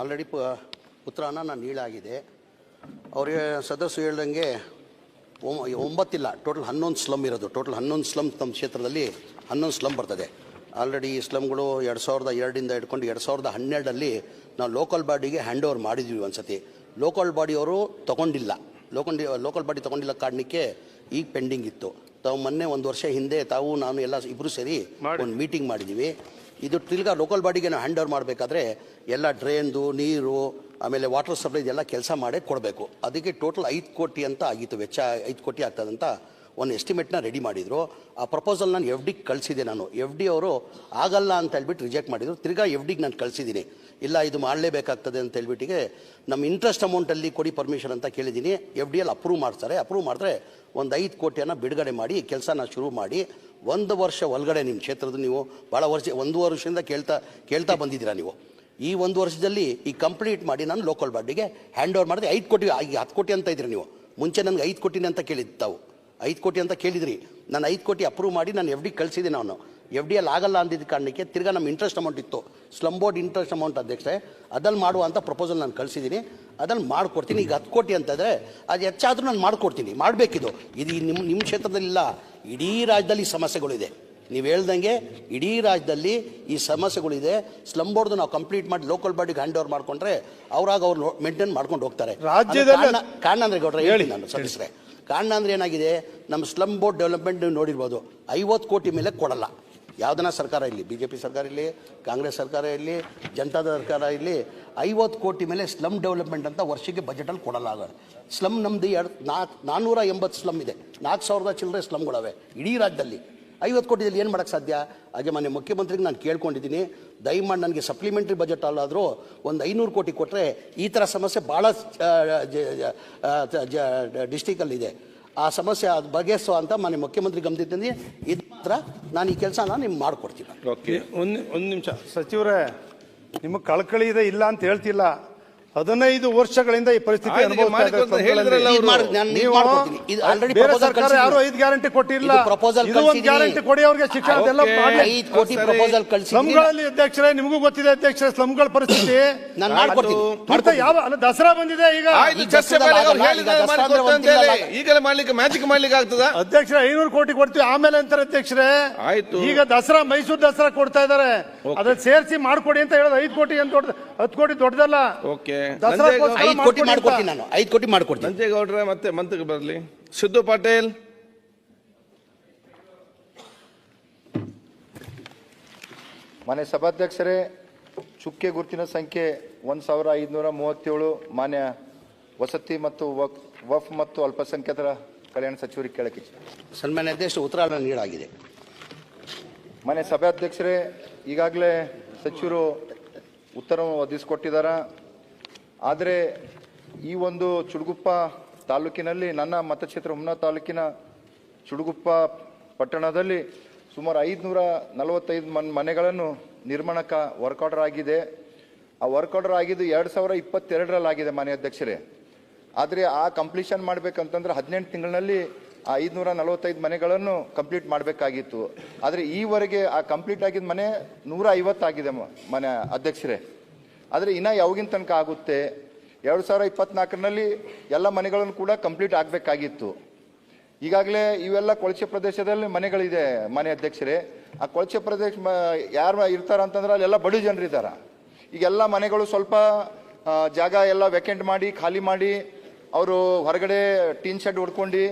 Already ಪ ಉತ್ತರಾನ ನಾನು ನೀಳಾಗಿದೆ ಅವರಿಗೆ ಸದಸ್ಯರು ಹೇಳ್ದಂಗೆ ಒಂಬತ್ತಿಲ್ಲ ಟೋಟಲ್ ಹನ್ನೊಂದು ಸ್ಲಮ್ ಇರೋದು. ಟೋಟಲ್ ಹನ್ನೊಂದು ಸ್ಲಮ್ ನಮ್ಮ ಕ್ಷೇತ್ರದಲ್ಲಿ ಹನ್ನೊಂದು ಸ್ಲಮ್ ಬರ್ತದೆ. ಆಲ್ರೆಡಿ ಈ ಸ್ಲಮ್ಗಳು ಎರಡು ಸಾವಿರದ ಎರಡರಿಂದ ಹಿಡ್ಕೊಂಡು ಎರಡು ಸಾವಿರದ ಹನ್ನೆರಡರಲ್ಲಿ ನಾವು ಲೋಕಲ್ ಬಾಡಿಗೆ ಹ್ಯಾಂಡ್ ಓವರ್ ಮಾಡಿದ್ವಿ ಒಂದ್ಸತಿ. ಲೋಕಲ್ ಬಾಡಿಯವರು ತೊಗೊಂಡಿಲ್ಲ. ಲೋಕಲ್ ಲೋಕಲ್ ಬಾಡಿ ತೊಗೊಂಡಿಲ್ಲ ಕಾರಣಕ್ಕೆ ಈಗ ಪೆಂಡಿಂಗ್ ಇತ್ತು. ತಾವು ಮೊನ್ನೆ ಒಂದು ವರ್ಷ ಹಿಂದೆ ತಾವು ನಾನು ಎಲ್ಲ ಇಬ್ಬರು ಸೇರಿ ಒಂದು ಮೀಟಿಂಗ್ ಮಾಡಿದ್ದೀವಿ ಇದು ತಿರ್ಗಾ ಲೋಕಲ್ ಬಾಡಿಗೆ ನಾವು ಹ್ಯಾಂಡ್ ಓವರ್ ಮಾಡಬೇಕಾದ್ರೆ ಎಲ್ಲ ಡ್ರೈನ್ದು ನೀರು, ಆಮೇಲೆ ವಾಟರ್ ಸಪ್ಲೈ ಇದೆಲ್ಲ ಕೆಲಸ ಮಾಡೇ ಕೊಡಬೇಕು. ಅದಕ್ಕೆ ಟೋಟಲ್ ಐದು ಕೋಟಿ ಅಂತ ಆಗಿತ್ತು, ವೆಚ್ಚ ಐದು ಕೋಟಿ ಆಗ್ತದಂತ ಒಂದು ಎಸ್ಟಿಮೇಟ್ನ ರೆಡಿ ಮಾಡಿದರು. ಆ ಪ್ರಪೋಸಲ್ ನಾನು ಎಫ್ ಡಿಗೆ ಕಳಿಸಿದೆ ನಾನು. ಎಫ್ ಡಿ ಅವರು ಆಗಲ್ಲ ಅಂತ ಹೇಳ್ಬಿಟ್ಟು ರಿಜೆಕ್ಟ್ ಮಾಡಿದರು. ತಿರ್ಗಾ ಎಫ್ ಡಿಗೆ ನಾನು ಕಳಿಸಿದ್ದೀನಿ. ಇಲ್ಲ, ಇದು ಮಾಡಲೇಬೇಕಾಗ್ತದೆ ಅಂತ ಹೇಳ್ಬಿಟ್ಟಿಗೆ ನಮ್ಮ ಇಂಟ್ರೆಸ್ಟ್ ಅಮೌಂಟಲ್ಲಿ ಕೊಡಿ ಪರ್ಮಿಷನ್ ಅಂತ ಕೇಳಿದ್ದೀನಿ. ಎಫ್ ಡಿಯಲ್ಲಿ ಅಪ್ರೂವ್ ಮಾಡ್ತಾರೆ. ಅಪ್ರೂವ್ ಮಾಡಿದ್ರೆ ಒಂದು ಐದು ಕೋಟಿಯನ್ನು ಬಿಡುಗಡೆ ಮಾಡಿ, ಕೆಲಸನ ಶುರು ಮಾಡಿ ಒಂದು ವರ್ಷ ಒಳಗಡೆ ನಿಮ್ಮ ಕ್ಷೇತ್ರದ ನೀವು ಭಾಳ ವರ್ಷ, ಒಂದು ವರ್ಷದಿಂದ ಕೇಳ್ತಾ ಕೇಳ್ತಾ ಬಂದಿದ್ದೀರಾ ನೀವು? ಈ ಒಂದು ವರ್ಷದಲ್ಲಿ ಈ ಕಂಪ್ಲೀಟ್ ಮಾಡಿ ನಾನು ಲೋಕಲ್ ಬಾಡಿಗೆ ಹ್ಯಾಂಡ್ ಓವರ್ ಮಾಡಿದೆ ಐದು ಕೋಟಿ, ಈಗ ಹತ್ತು ಕೋಟಿ ಅಂತ ಇದ್ರಿ ನೀವು. ಮುಂಚೆ ನನಗೆ ಐದು ಕೋಟಿನೇ ಅಂತ ಕೇಳಿದ್ದು ತಾವು. ಐದು ಕೋಟಿ ಅಂತ ಕೇಳಿದ್ರಿ. ನಾನು ಐದು ಕೋಟಿ ಅಪ್ರೂವ್ ಮಾಡಿ ನಾನು ಎಫ್ ಡಿ ಕಳಿಸಿದೆ ನಾನು. ಎಫ್ ಡಿ ಎಲ್ ಆಗಲ್ಲ ಅಂದಿದ್ದ ಕಾರಣಕ್ಕೆ ತಿರ್ಗಾ ನಮ್ಮ ಇಂಟ್ರೆಸ್ಟ್ ಅಮೌಂಟ್ ಇತ್ತು. ಸ್ಲಮ್ ಬೋರ್ಡ್ ಇಂಟ್ರೆಸ್ಟ್ ಅಮೌಂಟ್ ಅಧ್ಯಕ್ಷೆ ಅದಲ್ಲಿ ಅಂತ ಪ್ರಪೋಸಲ್ ನಾನು ಕಳಿಸಿದ್ದೀನಿ ಅದಲ್ಲಿ ಮಾಡಿಕೊಡ್ತೀನಿ. ಈಗ ಹತ್ತು ಕೋಟಿ ಅಂತಂದರೆ ಅದು ಹೆಚ್ಚಾದರೂ ನಾನು ಮಾಡಿಕೊಡ್ತೀನಿ. ಮಾಡಬೇಕಿದು. ಇದು ನಿಮ್ಮ ನಿಮ್ಮ ಕ್ಷೇತ್ರದಲ್ಲಿಲ್ಲ. ಇಡೀ ರಾಜ್ಯದಲ್ಲಿ ಸಮಸ್ಯೆಗಳಿದೆ. ನೀವು ಹೇಳ್ದಂಗೆ ಇಡೀ ರಾಜ್ಯದಲ್ಲಿ ಈ ಸಮಸ್ಯೆಗಳಿದೆ. ಸ್ಲಮ್ ಬೋರ್ಡ್ ನಾವು ಕಂಪ್ಲೀಟ್ ಮಾಡಿ ಲೋಕಲ್ ಬಾಡಿಗೆ ಹ್ಯಾಂಡ್ ಓವರ್ ಮಾಡ್ಕೊಂಡ್ರೆ ಅವ್ರಾಗ ಅವ್ರು ಮೇಂಟೈನ್ ಮಾಡ್ಕೊಂಡು ಹೋಗ್ತಾರೆ. ಕಾರಣ- ಅಂದ್ರೆ ಗೌಡ್ರೆ ಹೇಳಿ ನಾನು ಸದಸ್ಯರೇ ಕಾರಣ ಅಂದ್ರೆ ಏನಾಗಿದೆ? ನಮ್ಮ ಸ್ಲಮ್ ಬೋರ್ಡ್ ಡೆವಲಪ್ಮೆಂಟ್ ನೀವು ನೋಡಿರ್ಬೋದು. ಐವತ್ತು ಕೋಟಿ ಮೇಲೆ ಕೊಡಲ್ಲ. ಯಾವ್ದನ ಸರ್ಕಾರ ಇರಲಿ ಬಿ ಜೆ ಪಿ ಸರ್ಕಾರ ಇರಲಿ ಕಾಂಗ್ರೆಸ್ ಸರ್ಕಾರ ಇರಲಿ ಜನತಾದ ಸರ್ಕಾರ ಇರಲಿ ಐವತ್ತು ಕೋಟಿ ಮೇಲೆ ಸ್ಲಮ್ ಡೆವಲಪ್ಮೆಂಟ್ ಅಂತ ವರ್ಷಕ್ಕೆ ಬಜೆಟಲ್ಲಿ ಕೊಡಲಾಗ ಸ್ಲಮ್ ನಮ್ಮದು ಎರಡು ನಾಲ್ಕು ನಾನ್ನೂರ ಎಂಬತ್ತು ಸ್ಲಮ್ ಇದೆ. ನಾಲ್ಕು ಸಾವಿರದ ಚಿಲ್ಲರೆ ಸ್ಲಮ್ಗಳವೆ ಇಡೀ ರಾಜ್ಯದಲ್ಲಿ. ಐವತ್ತು ಕೋಟಿದಲ್ಲಿ ಏನು ಮಾಡೋಕ್ಕೆ ಸಾಧ್ಯ? ಹಾಗೆ ಮೊನ್ನೆ ಮುಖ್ಯಮಂತ್ರಿಗೆ ನಾನು ಕೇಳ್ಕೊಂಡಿದ್ದೀನಿ. ದಯಮಾಡಿ ನನಗೆ ಸಪ್ಲಿಮೆಂಟ್ರಿ ಬಜೆಟ್ ಅಲ್ಲಾದರೂ ಒಂದು ಐನೂರು ಕೋಟಿ ಕೊಟ್ಟರೆ ಈ ಥರ ಸಮಸ್ಯೆ ಭಾಳ ಡಿಸ್ಟಿಕಲ್ಲಿದೆ ಆ ಸಮಸ್ಯೆ ಅದು ಬಗೆಹರಿಸೋ ಅಂತ ಮೊನ್ನೆ ಮುಖ್ಯಮಂತ್ರಿ ಗಮನಿದ್ದೀನಿ ಇದು ಮಾತ್ರ ನಾನು ಈ ಕೆಲಸನ ನಿಮ್ಗೆ ಮಾಡಿಕೊಡ್ತೀನಿ. ಓಕೆ, ಒಂದು ಒಂದು ನಿಮಿಷ. ಸಚಿವರೇ, ನಿಮಗೆ ಕಳಕಳಿ ಇದೆ ಇಲ್ಲ ಅಂತ ಹೇಳ್ತಿಲ್ಲ. ಹದಿನೈದು ವರ್ಷಗಳಿಂದ ಈ ಪರಿಸ್ಥಿತಿ ಆಯ್ತು, ಈಗ ಅನುಭವಿಸ್ತಾ ಅಂತ ಹೇಳಿದ್ರಲ್ಲ ಸರ್ಕಾರ ಯಾರು ಐದು ಗ್ಯಾರಂಟಿ ಕೊಟ್ಟಿಲ್ಲ. ಪ್ರಪೋಸಲ್ ಇದು ಒಂದು ಗ್ಯಾರಂಟಿ ಕೊಡಿ ಅವ್ರಿಗೆ ಶಿಕ್ಷಣ ಎಲ್ಲ ಓಕೆ. ಮಾಡಿ ಐದು ಕೋಟಿ ಸರಿ. ಪ್ರಪೋಸಲ್ ಕಳಿಸಿದ್ದೀನಿ ಸ್ಲಮ್ಗಳಲ್ಲಿ ಅಧ್ಯಕ್ಷರೇ ನಿಮಗೂ ಗೊತ್ತಿದೆ ಅಧ್ಯಕ್ಷರೇ ಸ್ಲಮ್ಗಳ ಪರಿಸ್ಥಿತಿ. ನಾನು ಮಾಡ್ಕೊಡ್ತೀನಿ. ಮತ್ತೆ ಮಾಡ್ಕೊಡ್ತೀನಿ. ಯಾವ ಅಲ್ಲ ದಸರಾ ಬಂದಿದೆ ಈಗ. ಆಯ್ತು ಚರ್ಚೆ ದಸರಾದಲ್ಲಿ ಮಾಡಿ ಅವ್ರು ದಸರಾ ಅಂತ ಹೇಳಿ ಒಂದಿಲ್ಲ. ಈಗಲೇ ಮಾಡ್ಲಿಕ್ಕೆ ಮ್ಯಾಜಿಕ್ ಮಾಡ್ಲಿಕ್ಕೆ ಆಗ್ತದ? ಅಧ್ಯಕ್ಷರ ಐನೂರು ಕೋಟಿ ಕೊಡ್ತೀವಿ ಆಮೇಲೆ ಅಂತಾರೆ ಅಧ್ಯಕ್ಷರೇ. ಆಯ್ತು. ಈಗ ದಸರಾ ಮೈಸೂರು ದಸರಾ ಕೊಡ್ತಾ ಇದಾರೆ ಅದನ್ನ ಸೇರಿಸಿ ಮಾಡ್ಕೊಡಿ ಅಂತ ಹೇಳೋದು ಐದು ಕೋಟಿ ಅಂತ ದೊಡ್ಡ ಹತ್ತು ಕೋಟಿ ದೊಡ್ಡದಲ್ಲ. ಓಕೆ. ದಸರಾಕ್ಕೋಸ್ಕರ ಐದು ಕೋಟಿ ಮಾಡ್ಕೊಡಿ ಅಂತ. ಮಾಡ್ಕೊಡ್ತೀನಿ ನಾನು. ಐದು ಕೋಟಿ ಮಾಡ್ಕೊಡ್ತೀನಿ. ನಂಜೇಗೌಡ್ರೆ ಮತ್ತೆ ಮಂತ್ರಿಗೆ ಬರಲಿ. ಸಿದ್ದು ಪಾಟೇಲ್. ಮನೆ ಸಭಾಧ್ಯಕ್ಷರೇ ಚುಕ್ಕೆ ಗುರುತಿನ ಸಂಖ್ಯೆ ಒಂದು ಸಾವಿರ ಐದುನೂರ ಮೂವತ್ತೇಳು ಮಾನ್ಯ ವಸತಿ ಮತ್ತು ವಕ್ ವಫ್ ಮತ್ತು ಅಲ್ಪಸಂಖ್ಯಾತರ ಕಲ್ಯಾಣ ಸಚಿವರಿಗೆ ಕೇಳಕ್ಕೆ ಇಚ್ಛೆ. ಸನ್ಮಾನ್ಯ ಅಧ್ಯಕ್ಷ ಉತ್ತರ ನೀಡಲಾಗಿದೆ ಮನೆ ಸಭಾಧ್ಯಕ್ಷರೇ ಈಗಾಗಲೇ ಸಚಿವರು ಉತ್ತರವನ್ನು ಒದಗಿಸಿಕೊಟ್ಟಿದ್ದಾರೆ. ಆದರೆ ಈ ಒಂದು ಚುಡುಗುಪ್ಪ ತಾಲೂಕಿನಲ್ಲಿ, ನನ್ನ ಮತಕ್ಷೇತ್ರ ಹುಮ್ನಾ ತಾಲೂಕಿನ ಚುಡುಗುಪ್ಪ ಪಟ್ಟಣದಲ್ಲಿ ಸುಮಾರು ಐದುನೂರ ನಲವತ್ತೈದು ಮನ್, ಮನೆಗಳನ್ನು ನಿರ್ಮಾಣಕ್ಕೆ ವರ್ಕ್ ಆರ್ಡರ್ ಆಗಿದೆ. ಆ ವರ್ಕ್ ಆರ್ಡರ್ ಆಗಿದ್ದು ಎರಡು ಸಾವಿರ ಇಪ್ಪತ್ತೆರಡರಲ್ಲಿ ಆಗಿದೆ ಮಾನ್ಯ ಅಧ್ಯಕ್ಷರೇ. ಆದರೆ ಆ ಕಂಪ್ಲೀಷನ್ ಮಾಡಬೇಕಂತಂದ್ರೆ ಹದಿನೆಂಟು ತಿಂಗಳಿನಲ್ಲಿ ಆ ಐದುನೂರ ನಲವತ್ತೈದು ಮನೆಗಳನ್ನು ಕಂಪ್ಲೀಟ್ ಮಾಡಬೇಕಾಗಿತ್ತು. ಆದರೆ ಈವರೆಗೆ ಆ ಕಂಪ್ಲೀಟ್ ಆಗಿದ್ದ ಮನೆ ನೂರ ಐವತ್ತಾಗಿದೆ ಮನೆ ಅಧ್ಯಕ್ಷರೇ. ಆದರೆ ಇನ್ನ ಯಾವಾಗಿನ ತನಕ ಆಗುತ್ತೆ? ಎರಡು ಸಾವಿರ ಇಪ್ಪತ್ನಾಲ್ಕರಲ್ಲಿ ಎಲ್ಲ ಮನೆಗಳನ್ನು ಕೂಡ ಕಂಪ್ಲೀಟ್ ಆಗಬೇಕಾಗಿತ್ತು. ಈಗಾಗಲೇ ಇವೆಲ್ಲ ಕೊಳಚೆ ಪ್ರದೇಶದಲ್ಲಿ ಮನೆಗಳಿದೆ ಮನೆ ಅಧ್ಯಕ್ಷರೇ. ಆ ಕೊಳಚೆ ಪ್ರದೇಶ ಯಾರು ಇರ್ತಾರ ಅಂತಂದ್ರೆ ಅಲ್ಲೆಲ್ಲ ಬಡ ಜನರು ಇದ್ದಾರೆ. ಈಗೆಲ್ಲ ಮನೆಗಳು ಸ್ವಲ್ಪ ಜಾಗ ಎಲ್ಲ ವೆಕೆಂಟ್ ಮಾಡಿ, ಖಾಲಿ ಮಾಡಿ, ಅವರು ಹೊರಗಡೆ ಟೀನ್ ಶೆಡ್ ಹೊಡ್ಕೊಂಡು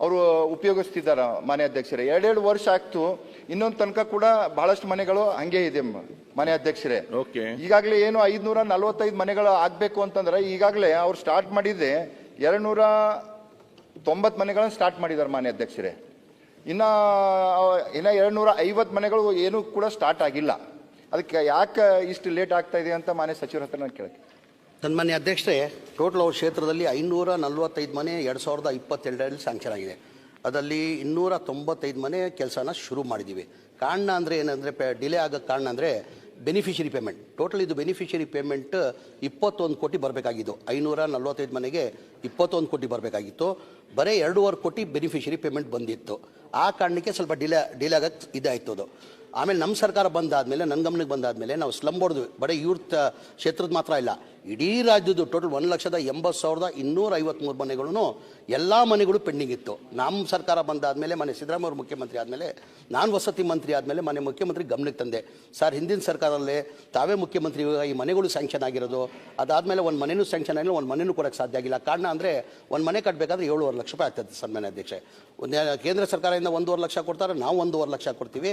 ಅವರು ಉಪಯೋಗಿಸ್ತಿದ್ದಾರೆ ಮನೆ ಅಧ್ಯಕ್ಷರೇ. ಎರಡೆರಡು ವರ್ಷ ಆಗ್ತು ಇನ್ನೊಂದು ತನಕ ಕೂಡ ಬಹಳಷ್ಟು ಮನೆಗಳು ಹಂಗೆ ಇದೆ ಮ- ಮನೆ ಅಧ್ಯಕ್ಷರೇ. ಓಕೆ. ಈಗಾಗಲೇ ಏನು ಐದ್ನೂರ ನಲವತ್ತೈದು ಮನೆಗಳು ಆಗ್ಬೇಕು ಅಂತಂದ್ರೆ ಈಗಾಗಲೇ ಅವ್ರು ಸ್ಟಾರ್ಟ್ ಮಾಡಿದ್ದೆ ಎರಡು ನೂರ ತೊಂಬತ್ತು ಮನೆಗಳನ್ನು ಸ್ಟಾರ್ಟ್ ಮಾಡಿದ್ದಾರೆ ಮಾನ್ಯ ಅಧ್ಯಕ್ಷರೇ. ಇನ್ನ ಇನ್ನ ಎರಡು ನೂರ ಐವತ್ತು ಮನೆಗಳು ಏನೂ ಕೂಡ ಸ್ಟಾರ್ಟ್ ಆಗಿಲ್ಲ. ಅದಕ್ಕೆ ಯಾಕೆ ಇಷ್ಟು ಲೇಟ್ ಆಗ್ತಾ ಇದೆ ಅಂತ ಮಾನ್ಯ ಸಚಿವರ ಹತ್ರ ನಾನು ಕೇಳಕ್ಕೆ ಸನ್ಮಾನ್ಯ ಅಧ್ಯಕ್ಷರೇ, ಟೋಟಲ್ ಅವ್ರ ಕ್ಷೇತ್ರದಲ್ಲಿ ಐನೂರ ನಲವತ್ತೈದು ಮನೆ ಎರಡು ಸಾವಿರದ ಇಪ್ಪತ್ತೆರಡರಲ್ಲಿ ಸ್ಯಾಂಕ್ಷನ್ ಆಗಿದೆ. ಅದರಲ್ಲಿ ಇನ್ನೂರ ತೊಂಬತ್ತೈದು ಮನೆ ಕೆಲಸನ ಶುರು ಮಾಡಿದ್ದೀವಿ ಕಾರಣ ಅಂದರೆ ಏನಂದರೆ, ಪೆ ಡಿಲೇ ಆಗೋಕ್ಕೆ ಕಾರಣ ಅಂದರೆ ಬೆನಿಫಿಷರಿ ಪೇಮೆಂಟ್ ಟೋಟಲ್ ಇದು ಬೆನಿಫಿಷರಿ ಪೇಮೆಂಟ್ ಇಪ್ಪತ್ತೊಂದು ಕೋಟಿ ಬರಬೇಕಾಗಿತ್ತು. ಐನೂರ ನಲ್ವತ್ತೈದು ಮನೆಗೆ ಇಪ್ಪತ್ತೊಂದು ಕೋಟಿ ಬರಬೇಕಾಗಿತ್ತು. ಬರೀ ಎರಡೂವರೆ ಕೋಟಿ ಬೆನಿಫಿಷರಿ ಪೇಮೆಂಟ್ ಬಂದಿತ್ತು. ಆ ಕಾರಣಕ್ಕೆ ಸ್ವಲ್ಪ ಡಿಲೇ ಡಿಲೇ ಆಗೋಕ್ಕೆ ಇದಾಯ್ತು ಅದು. ಆಮೇಲೆ ನಮ್ಮ ಸರ್ಕಾರ ಬಂದಾದಮೇಲೆ ನನ್ನ ಗಮನಕ್ಕೆ ಬಂದಾದಮೇಲೆ ನಾವು ಸ್ಲಂ ಬೋರ್ಡ್ ಬರೀ ಇವ್ರ ಕ್ಷೇತ್ರದ ಮಾತ್ರ ಇಲ್ಲ. ಇಡೀ ರಾಜ್ಯದ್ದು ಟೋಟಲ್ ಒಂದು ಲಕ್ಷದ ಎಂಬತ್ತು ಸಾವಿರದ ಇನ್ನೂರ ಐವತ್ತ್ಮೂರು ಮನೆಗಳೂ ಎಲ್ಲ ಮನೆಗಳು ಪೆಂಡಿಂಗ್ ಇತ್ತು. ನಮ್ಮ ಸರ್ಕಾರ ಬಂದಾದಮೇಲೆ ಮನೆ ಸಿದ್ದರಾಮಯ್ಯ ಮುಖ್ಯಮಂತ್ರಿ ಆದಮೇಲೆ, ನಾನು ವಸತಿ ಮಂತ್ರಿ ಆದಮೇಲೆ ಮನೆ ಮುಖ್ಯಮಂತ್ರಿ ಗಮನಕ್ಕೆ ತಂದೆ. ಸರ್, ಹಿಂದಿನ ಸರ್ಕಾರದಲ್ಲೇ ತಾವೇ ಮುಖ್ಯಮಂತ್ರಿ ಈ ಮನೆಗಳು ಸ್ಯಾಂಕ್ಷನ್ ಆಗಿರೋದು. ಅದಾದಮೇಲೆ ಒಂದು ಮನೆಯೂ ಸ್ಯಾಂಕ್ಷನ್ ಆಗಿಲ್ಲ, ಒಂದು ಮನೆಯೂ ಕೊಡೋಕ್ಕೆ ಸಾಧ್ಯ ಆಗಿಲ್ಲ. ಕಾರಣ ಅಂದರೆ ಒಂದು ಮನೆ ಕಟ್ಟಬೇಕಾದ್ರೆ ಏಳುವರೆ ಲಕ್ಷ ರೂಪಾಯಿ ಆಗ್ತದೆ ಸನ್ಮಾನ್ಯ ಅಧ್ಯಕ್ಷೆ. ಕೇಂದ್ರ ಸರ್ಕಾರದಿಂದ ಒಂದೂವರೆ ಲಕ್ಷ ಕೊಡ್ತಾರೆ, ನಾವು ಒಂದೂವರೆ ಲಕ್ಷ ಕೊಡ್ತೀವಿ.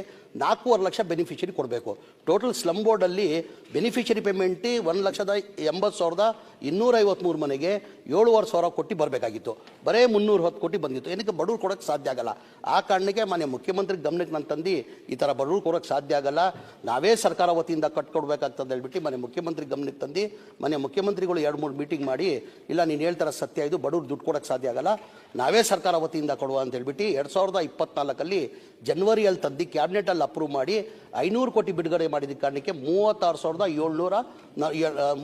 ನಾಲ್ಕೂವರೆ ಲಕ್ಷ ಬೆನಿಫಿಷರಿ ಕೊಡಬೇಕು. ಟೋಟಲ್ ಸ್ಲಮ್ ಬೋರ್ಡಲ್ಲಿ ಬೆನಿಫಿಷರಿ ಪೇಮೆಂಟ್ ಒಂದು ಲಕ್ಷದ ಎಂಬತ್ತು ಸಾವಿರದ ಇನ್ನೂರ ಐವತ್ತ್ಮೂರು ಮನೆಗೆ ಏಳುವರೆ ಸಾವಿರ ಕೊಟ್ಟು ಬರಬೇಕಾಗಿತ್ತು. ಬರೇ ಮುನ್ನೂರು ಹತ್ತು ಕೋಟಿ ಬಂದಿತ್ತು. ಏನಕ್ಕೆ ಬಡವ್ರು ಕೊಡೋಕ್ಕೆ ಸಾಧ್ಯ ಆಗಲ್ಲ? ಆ ಕಾರಣಕ್ಕೆ ಮಾನ್ಯ ಮುಖ್ಯಮಂತ್ರಿ ಗಮನಕ್ಕೆ ನಾನು ತಂದು ಈ ಥರ ಬಡವ್ರು ಕೊಡೋಕ್ಕೆ ಸಾಧ್ಯ ಆಗಲ್ಲ. ನಾವೇ ಸರ್ಕಾರ ವತಿಯಿಂದ ಕಟ್ಕೊಡ್ಬೇಕಾಗ್ತದೆ ಹೇಳ್ಬಿಟ್ಟು ಮನೆ ಮುಖ್ಯಮಂತ್ರಿ ಗಮನಕ್ಕೆ ತಂದು ಮನೆ ಮುಖ್ಯಮಂತ್ರಿಗಳು ಎರಡು ಮೂರು ಮೀಟಿಂಗ್ ಮಾಡಿ, ಇಲ್ಲ ನೀನು ಹೇಳ್ತಾರ ಸತ್ಯ ಇದು, ಬಡವ್ರು ದುಡ್ಡು ಕೊಡೋಕ್ಕೆ ಸಾಧ್ಯ ಆಗಲ್ಲ. ನಾವೇ ಸರ್ಕಾರ ವತಿಯಿಂದ ಕೊಡುವ ಅಂತ ಹೇಳ್ಬಿಟ್ಟು ಎರಡು ಸಾವಿರದ ಇಪ್ಪತ್ನಾಲ್ಕಲ್ಲಿ ಜನ್ವರಿಯಲ್ಲಿ ತಂದು ಕ್ಯಾಬಿನೆಟಲ್ಲಿ ಅಪ್ರೂವ್ ಮಾಡಿ ಐನೂರು ಕೋಟಿ ಬಿಡುಗಡೆ ಮಾಡಿದ ಕಾರಣಕ್ಕೆ ಮೂವತ್ತಾರು ಸಾವಿರದ ಏಳ್ನೂರ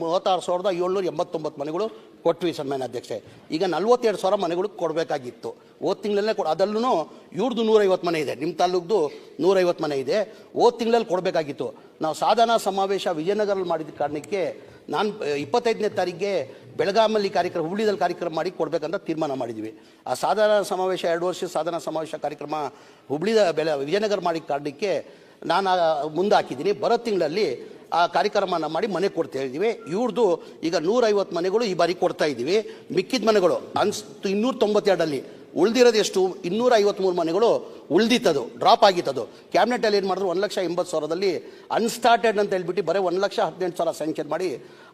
ಮೂವತ್ತಾರು ಸಾವಿರದ ಏಳ್ನೂರ ಎಂಬತ್ತೊಂಬತ್ತು ಮನೆಗಳು ಕೊಟ್ವಿ ಸನ್ಮಾನ್ಯ ಅಧ್ಯಕ್ಷೆ. ಈಗ ನಲ್ವತ್ತೆರಡು ಸಾವಿರ ಮನೆಗಳು ಕೊಡಬೇಕಾಗಿತ್ತು. ಹೋದ ತಿಂಗಳಲ್ಲೇ ಕೊಡ ಅದಲ್ಲೂ ಇವ್ರದ್ದು ನೂರೈವತ್ತು ಮನೆ ಇದೆ. ನಿಮ್ಮ ತಾಲೂಕ್ದು ನೂರೈವತ್ತು ಮನೆ ಇದೆ. ಹೋದ ತಿಂಗಳಲ್ಲಿ ಕೊಡಬೇಕಾಗಿತ್ತು. ನಾವು ಸಾಧನಾ ಸಮಾವೇಶ ವಿಜಯನಗರಲ್ಲಿ ಮಾಡಿದ ಕಾರಣಕ್ಕೆ ನಾನು ಇಪ್ಪತ್ತೈದನೇ ತಾರೀಕಿಗೆ ಬೆಳಗಾಮಲ್ಲಿ ಕಾರ್ಯಕ್ರಮ ಹುಬ್ಳಿದಲ್ಲಿ ಕಾರ್ಯಕ್ರಮ ಮಾಡಿ ಕೊಡಬೇಕಂತ ತೀರ್ಮಾನ ಮಾಡಿದ್ವಿ. ಆ ಸಾಧನಾ ಸಮಾವೇಶ, ಎರಡು ವರ್ಷ ಸಾಧನಾ ಸಮಾವೇಶ ಕಾರ್ಯಕ್ರಮ ಹುಬ್ಳಿದ ಬೆಳ, ವಿಜಯನಗರ ಮಾಡಿದ ಕಾರಣಕ್ಕೆ ನಾನು ಮುಂದೆ ಹಾಕಿದ್ದೀನಿ ಬರೋ ತಿಂಗಳಲ್ಲಿ ಆ ಕಾರ್ಯಕ್ರಮನ ಮಾಡಿ ಮನೆ ಕೊಡ್ತಾ ಇದ್ದೀವಿ. ಇವ್ರದ್ದು ಈಗ ನೂರೈವತ್ತು ಮನೆಗಳು ಈ ಬಾರಿ ಕೊಡ್ತಾ ಇದ್ದೀವಿ. ಮಿಕ್ಕಿದ ಮನೆಗಳು, ಅನ್ಸ್ ಇನ್ನೂರ ತೊಂಬತ್ತೆರಡಲ್ಲಿ ಉಳಿದಿರೋದು ಎಷ್ಟು? ಇನ್ನೂರ ಐವತ್ತ್ಮೂರು ಮನೆಗಳು ಉಳಿದಿತ್ತದು, ಡ್ರಾಪ್ ಆಗಿತ್ತದು. ಕ್ಯಾಬಿನೆಟಲ್ಲಿ ಏನು ಮಾಡಿದ್ರು? ಒಂದು ಲಕ್ಷ ಎಂಬತ್ತು ಸಾವಿರದಲ್ಲಿ ಅನ್ಸ್ಟಾರ್ಟೆಡ್ ಅಂತ ಹೇಳ್ಬಿಟ್ಟು ಬರೀ ಒಂದು ಲಕ್ಷ ಹದಿನೆಂಟು ಸಾವಿರ ಸ್ಯಾಂಕ್ಷನ್ ಮಾಡಿ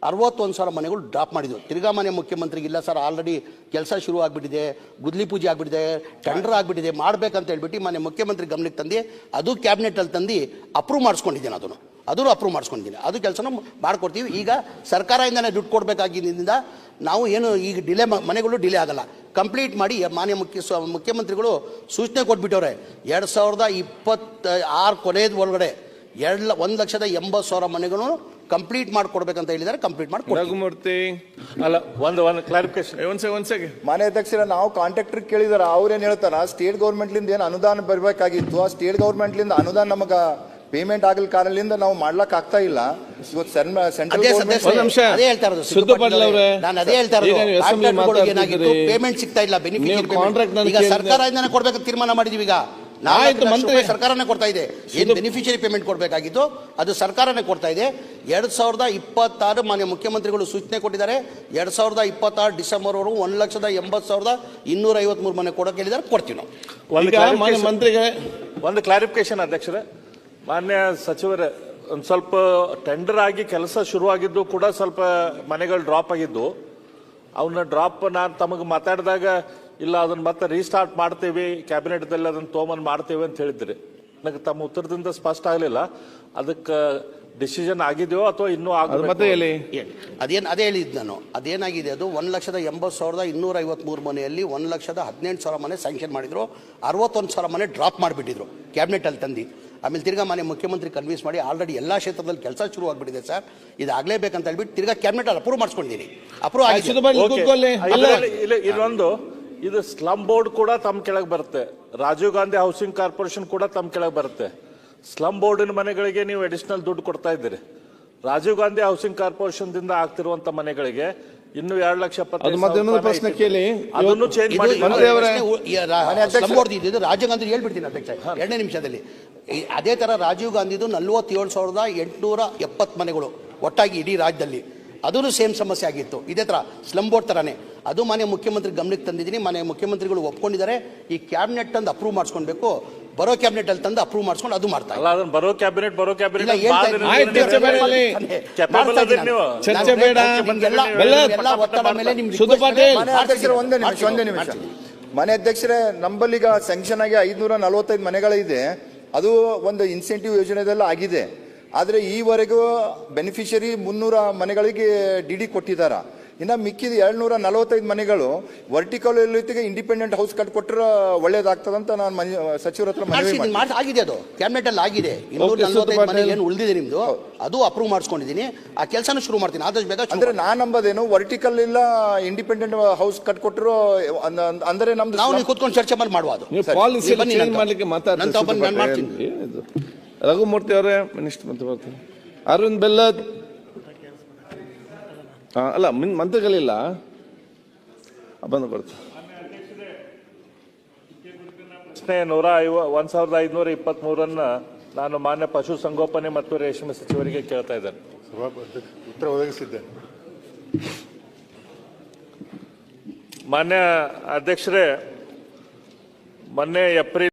ಅರವತ್ತೊಂದು ಸಾವಿರ ಮನೆಗಳು ಡ್ರಾಪ್ ಮಾಡಿದ್ರು. ತಿರ್ಗಾ ಮನೆ ಮುಖ್ಯಮಂತ್ರಿಗೆ ಇಲ್ಲ ಸರ್, ಆಲ್ರೆಡಿ ಕೆಲಸ ಶುರು ಆಗಿಬಿಟ್ಟಿದೆ, ಗುದ್ಲಿ ಪೂಜೆ ಆಗಿಬಿಟ್ಟಿದೆ, ಟೆಂಡರ್ ಆಗಿಬಿಟ್ಟಿದೆ, ಮಾಡ್ಬೇಕಂತ ಹೇಳ್ಬಿಟ್ಟು ಮನೆ ಮುಖ್ಯಮಂತ್ರಿ ಗಮನಕ್ಕೆ ತಂದು, ಅದು ಕ್ಯಾಬಿನೆಟಲ್ಲಿ ತಂದು ಅಪ್ರೂವ್ ಮಾಡಿಸ್ಕೊಂಡಿದ್ದೇನೆ ಅದನ್ನು. ಅದನ್ನು ಅಪ್ರೂವ್ ಮಾಡಿಸ್ಕೊಂಡಿದ್ದೀನಿ. ಅದು ಕೆಲಸನ ಮಾಡ್ಕೊಡ್ತೀವಿ. ಈಗ ಸರ್ಕಾರದಿಂದನೇ ದುಡ್ಡು ಕೊಡಬೇಕಾಗಿದ್ದರಿಂದ ನಾವು ಏನು ಈಗ ಡಿಲೇ ಮನೆಗಳು ಡಿಲೇ ಆಗಲ್ಲ. ಕಂಪ್ಲೀಟ್ ಮಾಡಿ ಮಾನ್ಯ ಮುಖ್ಯ ಮುಖ್ಯಮಂತ್ರಿಗಳು ಸೂಚನೆ ಕೊಟ್ಬಿಟ್ಟವ್ರೆ ಎರಡು ಸಾವಿರದ ಇಪ್ಪತ್ತ ಆರು ಕೊನೆಯದ ಒಳಗಡೆ ಎರಡು ಲ ಒಂದು ಲಕ್ಷದ ಎಂಬತ್ತು ಸಾವಿರ ಮನೆಗಳು ಕಂಪ್ಲೀಟ್ ಮಾಡಿಕೊಡ್ಬೇಕಂತ ಹೇಳಿದ್ದಾರೆ. ಕಂಪ್ಲೀಟ್ ಮಾಡಿ ರಘುಮೂರ್ತಿ. ಅಲ್ಲ ಒಂದು ಒಂದು ಕ್ಲಾರಿಫಿಕೇಶನ್ ಒಂದು ಸೆಕೆಂಡ್ ಮನೆ ಸೆಕೆಂಡ್ ಮಾನ್ಯ ಅಧ್ಯಕ್ಷರ ನಾವು ಕಾಂಟ್ರಾಕ್ಟರ್ ಕೇಳಿದಾರ. ಅವ್ರೇನು ಹೇಳ್ತಾರೆ ಸ್ಟೇಟ್ ಗೌರ್ಮೆಂಟ್ಲಿಂದ ಏನು ಅನುದಾನ ಬರಬೇಕಾಗಿತ್ತು? ಆ ಸ್ಟೇಟ್ ಗೌರ್ಮೆಂಟ್ಲಿಂದ ಅನುದಾನ ನಮಗ ಪೇಮೆಂಟ್ ಆಗಲ್ ಕಾರಣದಿಂದ ನಾವು ಮಾಡ್ಲಕ್ ಆಗ್ತಾ ಇಲ್ಲ. ಇವತ್ತು. ಪೇಮೆಂಟ್ ಸಿಗ್ತಾ ಇಲ್ಲ ಬೆನಿಫಿಟ್. ಸರ್ಕಾರದಿಂದನೇ ಕೊಡ್ಬೇಕು ತೀರ್ಮಾನ ಮಾಡಿದೀವಿ ಈಗ. ಸರ್ಕಾರನೇ ಕೊಡ್ತಾ ಇದೆ. ಏನು ಬೆನಿಫಿಷರಿ ಪೇಮೆಂಟ್ ಕೊಡಬೇಕಾಗಿತ್ತು? ಅದು ಸರ್ಕಾರನೇ ಕೊಡ್ತಾ ಇದೆ. ಎರಡ್ ಸಾವಿರದ ಇಪ್ಪತ್ತಾರು ಮಾನ್ಯ ಮುಖ್ಯಮಂತ್ರಿಗಳು ಸೂಚನೆ ಕೊಟ್ಟಿದ್ದಾರೆ. ಎರಡ್ ಸಾವಿರದ ಇಪ್ಪತ್ತಾರು ಡಿಸೆಂಬರ್ ವರೆಗೂ ಒಂದ್ ಲಕ್ಷದ ಎಂಬತ್ತು ಸಾವಿರದ ಇನ್ನೂರ ಐವತ್ಮೂರು ಮನೆ ಕೊಡೋಕೆ ಹೇಳಿದ್ದಾರೆ. ಕೊಡ್ತೀವಿ ನಾವು. ಒಂದು ಕ್ಲಾರಿಫಿಕೇಶನ್ ಅಧ್ಯಕ್ಷರೇ. ಮಾನ್ಯ ಸಚಿವರೇ ಒಂದು ಸ್ವಲ್ಪ ಟೆಂಡರ್ ಆಗಿ ಕೆಲಸ ಶುರುವಾಗಿದ್ದು ಕೂಡ ಸ್ವಲ್ಪ ಮನೆಗಳು ಡ್ರಾಪ್ ಆಗಿದ್ದು ಅವನ್ನ ಡ್ರಾಪ್ ನಾನು ತಮಗೆ ಮಾತಾಡಿದಾಗ ಇಲ್ಲ ಅದನ್ನ ಮತ್ತೆ ರೀಸ್ಟಾರ್ಟ್ ಮಾಡ್ತೀವಿ ಕ್ಯಾಬಿನೆಟ್ದಲ್ಲಿ ಅದನ್ನು ತೊಗೊಂಬಂದು ಮಾಡ್ತೇವೆ ಅಂತ ಹೇಳಿದ್ರಿ. ನನಗೆ ತಮ್ಮ ಉತ್ತರದಿಂದ ಸ್ಪಷ್ಟ ಆಗಲಿಲ್ಲ. ಅದಕ್ಕೆ ಡಿಸಿಷನ್ ಆಗಿದೆಯೋ ಅಥವಾ ಇನ್ನೂ ಹೇಳಿ. ಅದೇನು ಅದೇ ಹೇಳಿದ್ದು ನಾನು. ಅದೇನಾಗಿದೆ ಅದು? ಒಂದು ಲಕ್ಷದ ಎಂಬತ್ತು ಸಾವಿರದ ಇನ್ನೂರ ಐವತ್ಮೂರು ಮನೆಯಲ್ಲಿ ಒಂದು ಲಕ್ಷದ ಹದಿನೆಂಟು ಸಾವಿರ ಮನೆ ಸ್ಯಾಂಕ್ಷನ್ ಮಾಡಿದ್ರು. ಅರವತ್ತೊಂದು ಸಾವಿರ ಮನೆ ಡ್ರಾಪ್ ಮಾಡಿಬಿಟ್ಟಿದ್ರು ಕ್ಯಾಬಿನೆಟಲ್ಲಿ ತಂದು. ಆಮೇಲೆ ತಿರ್ಗಾ ಮನೆ ಮುಖ್ಯಮಂತ್ರಿ ಕನ್ವಿನ್ಸ್ ಮಾಡಿ ಆಲ್ರೆಡಿ ಎಲ್ಲ ಕ್ಷೇತ್ರದಲ್ಲಿ ಕೆಲಸ ಶುರು ಆಗಿಬಿಟ್ಟಿದೆ ಸರ್. ಇದು ಅಂತ ಹೇಳ್ಬಿಟ್ಟು ತಿರ್ಗಾ ಕ್ಯಾಬಿನೆಟಲ್ಲಿ ಅಪ್ರೂವ್ ಮಾಡಿಸ್ಕೊಂಡಿದ್ದೀನಿ ಅಪ್ರೂವ್ ಆಗಿದೆ. ಅಲ್ಲ ಇನ್ನೊಂದು ಇದು ಸ್ಲಮ್ ಬೋರ್ಡ್ ಕೂಡ ತಮ್ಮ ಕೆಳಗೆ ಬರುತ್ತೆ. ರಾಜೀವ್ ಗಾಂಧಿ ಹೌಸಿಂಗ್ ಕಾರ್ಪೊರೇಷನ್ ಕೂಡ ತಮ್ಮ ಕೆಳಗೆ ಬರುತ್ತೆ. ಸ್ಲಮ್ ಬೋರ್ಡಿನ ಮನೆಗಳಿಗೆ ನೀವು ಅಡಿಷನಲ್ ದುಡ್ಡು ಕೊಡ್ತಾ ಇದ್ದೀರಿ. ರಾಜೀವ್ ಗಾಂಧಿ ಹೌಸಿಂಗ್ ಕಾರ್ಪೊರೇಷನ್ದಿಂದ ಆಗ್ತಿರುವಂಥ ಆಗ್ತಿರುವಂತ ಮನೆಗಳಿಗೆ ಇನ್ನು ಎರಡು ಲಕ್ಷ ಅದು ಮತ್ತೆ ಇನ್ನೊಂದು ಪ್ರಶ್ನೆ ಕೇಳಿ. ಅದನ್ನು ಚೇಂಜ್ ಮಾಡಿ ರಾಜೀವ್ ಗಾಂಧಿ ಹೇಳ್ಬಿಡ್ತೀನಿ ಅಧ್ಯಕ್ಷ ಎರಡನೇ ನಿಮಿಷದಲ್ಲಿ. ಅದೇ ಥರ ರಾಜೀವ್ ಗಾಂಧಿದು ನಲ್ವತ್ತೇಳು ಸಾವಿರದ ಎಂಟುನೂರ ಎಪ್ಪತ್ತು ಮನೆಗಳು ಒಟ್ಟಾಗಿ ಇಡೀ ರಾಜ್ಯದಲ್ಲಿ. ಅದೂ ಸೇಮ್ ಸಮಸ್ಯೆ ಆಗಿತ್ತು. ಇದೇ ಥರ ಸ್ಲಮ್ ಬೋರ್ಡ್ ಥರನೇ ಅದು ಮನೆ ಮುಖ್ಯಮಂತ್ರಿ ಗಮನಕ್ಕೆ ತಂದಿದ್ದೀನಿ. ಮನೆ ಮುಖ್ಯಮಂತ್ರಿಗಳು ಒಪ್ಕೊಂಡಿದ್ದಾರೆ. ಈ ಕ್ಯಾಬಿನೆಟ್ ಅಂದು ಅಪ್ರೂವ್ ಮಾಡಿಸ್ಕೊಳ್ಬೇಕು. ಬರೋ ಕ್ಯಾಬಿನೆಟ್ ಅಲ್ಲಿ ತಂದು ಅಪ್ರೂವ್ ಮಾಡಿಸ್ಕೊಂಡು ಅದು ಮಾಡ್ತಾ ಅಲ್ಲ ಅದನ್ನ ಬರೋ ಕ್ಯಾಬಿನೆಟ್ ಬರೋ ಇಲ್ಲ, ಹೇಳ್ತಾ ಕ್ಯಾಬಿನೆಟ್ ಇದ್ದೀನಿ. ಆಯ್ತು, ಚರ್ಚೆ ಬೇಡ ಇಲ್ಲಿ. Capable ಅದಿರಿ ನೀವು. ಚರ್ಚೆ ಬೇಡ. ಎಲ್ಲ ಒತ್ತಡ ಮೇಲೆ ಪಾಟೀಲ್. ಒಂದೇ ನಿಮಿಷ ಒಂದೇ ನಿಮಿಷ. ಮನೆ ಅಧ್ಯಕ್ಷರೇ ನಂಬಲ್ಲೀಗ ಸ್ಯಾಂಕ್ಷನ್ ಆಗಿ ಐದ್ನೂರ ನಲವತ್ತೈದು ಮನೆಗಳಿದೆ ಅದು ಒಂದು ಇನ್ಸೆಂಟಿವ್ ಯೋಜನೆದಲ್ಲ ಆಗಿದೆ. ಆದರೆ ಈವರೆಗೂ ಬೆನಿಫಿಷರಿ ಮುನ್ನೂರ ಮನೆಗಳಿಗೆ ಡಿ ಡಿ ಕೊಟ್ಟಿದ್ದಾರ? ಇನ್ನು ಮಿಕ್ಕಿದ ಏಳ್ನೂರ ನಲವತ್ತೈದು ಮನೆಗಳು ವರ್ಟಿಕಲ್ ಎಲ್ಲಿಗೆ ಇಂಡಿಪೆಂಡೆಂಟ್ ಹೌಸ್ ಕಟ್ಕೊಟ್ರೆ ಒಳ್ಳೇದಾಗ್ತದಂತ ನಾನು ಮನೆ ಸಚಿವರ ಹತ್ರ ಮನವಿ. ಮಾಡಿ ಆಗಿದೆ ಅದು. ಕ್ಯಾಬಿನೆಟ್ ಅಲ್ಲಿ ಆಗಿದೆ ಇನ್ನೂರ ನಲವತ್ತೈದು ಮನೆ ಏನು ಉಳಿದಿದೆ ನಿಮ್ದು? ಅದು ಅಪ್ರೂವ್ ಮಾಡಿಸ್ಕೊಂಡಿದ್ದೀನಿ. ಆ ಕೆಲಸನೂ ಶುರು ಮಾಡ್ತೀನಿ. ಆದಷ್ಟು ಬೇಗ ಶುರು ಅಂದ್ರೆ ನಾನು ನಂಬದೇನು ವರ್ಟಿಕಲ್ ಇಲ್ಲ ಇಂಡಿಪೆಂಡೆಂಟ್ ಹೌಸ್ ಕಟ್ಕೊಟ್ರು ಅಂದ- ಅಂದ- ಅಂದ್ರೆ ನಮ್ದು ನಾವು ನೀವು ಕೂತ್ಕೊಂಡು ಚರ್ಚೆ ಮಾಡಿ ಮಾಡುವ ಅದು. ನೀವು ಸರಿ. ಪಾಲಿಸಿ ಬನ್ನಿ ಚೇಂಜ್ ನಂತರ. ಮಾಡ್ಲಿಕ್ಕೆ ನಾನು ಮಾಡ್ತೀನಿ. ರಘುಮೂರ್ತಿ ಅವರೇ ಮಿನಿಸ್ಟರ್ ಮತ್ತೆ ಬರ್ತೀನಿ. ಅರುಣ್ ಬೆಲ್ಲದ್ ಅಲ್ಲ ಮಿನ್ ಮಂತ್ರಿಗಳಿಲ್ಲ. ಬಂದು ಕೊಡ್ತೀನಿ. ಪ್ರಶ್ನೆ ನೂರ ಐವ ಒಂದ್ ಸಾವಿರದ ಐದುನೂರ ಇಪ್ಪತ್ತ್ ಮೂರನ್ನ ನಾನು ಮಾನ್ಯ ಪಶು ಸಂಗೋಪನೆ ಮತ್ತು ರೇಷ್ಮೆ ಸಚಿವರಿಗೆ ಕೇಳ್ತಾ ಇದ್ದೇನೆ. ಉತ್ತರ ಒದಗಿಸಿದ್ದೇನೆ ಮಾನ್ಯ ಅಧ್ಯಕ್ಷರೇ ಮೊನ್ನೆ ಏಪ್ರಿಲ್